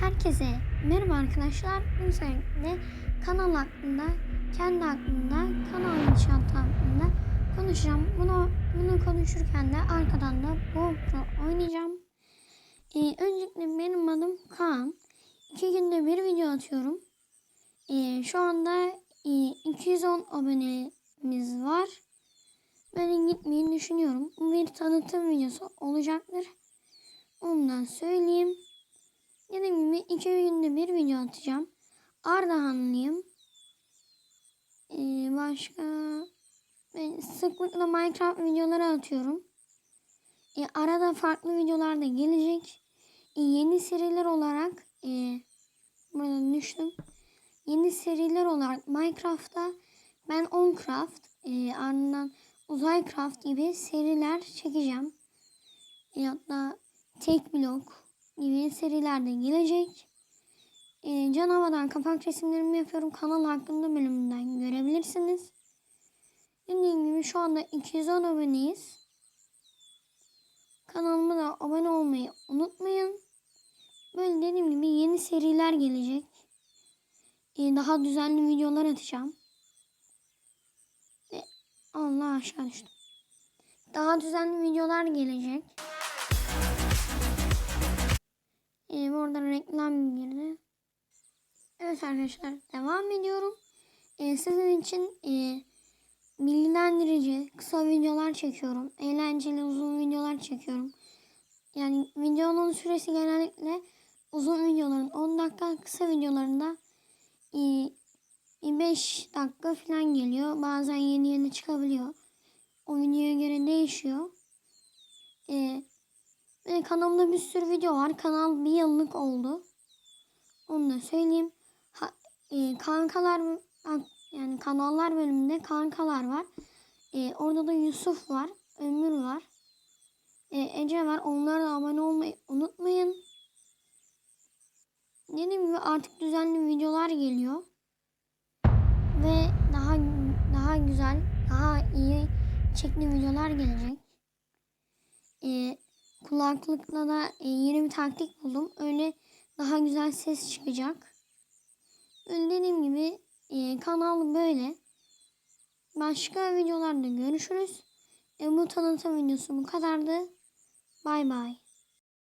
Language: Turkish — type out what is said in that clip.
Herkese merhaba arkadaşlar. Bu sefer kanal hakkında, kendi hakkında, kanal inşaatı hakkında konuşacağım. Bunu bunu konuşurken de arkadan da GoPro oynayacağım. Ee, öncelikle benim adım Kaan. İki günde bir video atıyorum. Ee, şu anda e, 210 abonemiz var. Ben gitmeyi düşünüyorum. Bu bir tanıtım videosu olacaktır. Ondan söyleyeyim. Dediğim gibi iki günde bir video atacağım. Ardahanlıyım. Ee, başka ben sıklıkla Minecraft videoları atıyorum. Ee, arada farklı videolar da gelecek. Ee, yeni seriler olarak e, burada düştüm. Yeni seriler olarak Minecraft'ta ben Oncraft e, ardından Uzaycraft gibi seriler çekeceğim. E, hatta tek blok gibi seriler de gelecek. E, Canava'dan kapak resimlerimi yapıyorum. Kanal hakkında bölümünden görebilirsiniz. Dediğim gibi şu anda 210 aboneyiz. Kanalıma da abone olmayı unutmayın. Böyle dediğim gibi yeni seriler gelecek. E, daha düzenli videolar atacağım. Ve Allah aşağı düştüm. Daha düzenli videolar gelecek. Evet arkadaşlar devam ediyorum. Ee, sizin için e, bilgilendirici kısa videolar çekiyorum. Eğlenceli uzun videolar çekiyorum. Yani videonun süresi genellikle uzun videoların 10 dakika kısa videolarında e, 5 dakika falan geliyor. Bazen yeni yeni çıkabiliyor. O videoya göre değişiyor. Ee, kanalımda bir sürü video var. Kanal bir yıllık oldu. Onu da söyleyeyim. E, kankalar yani kanallar bölümünde kankalar var. E, orada da Yusuf var. Ömür var. E, Ece var. Onlara da abone olmayı unutmayın. Dediğim gibi artık düzenli videolar geliyor. Ve daha daha güzel, daha iyi çekli videolar gelecek. Ee, kulaklıkla da e, yeni bir taktik buldum. Öyle daha güzel ses çıkacak. Dediğim gibi e, kanal böyle. Başka videolarda görüşürüz. E, bu tanıtım videosu bu kadardı. Bay bay.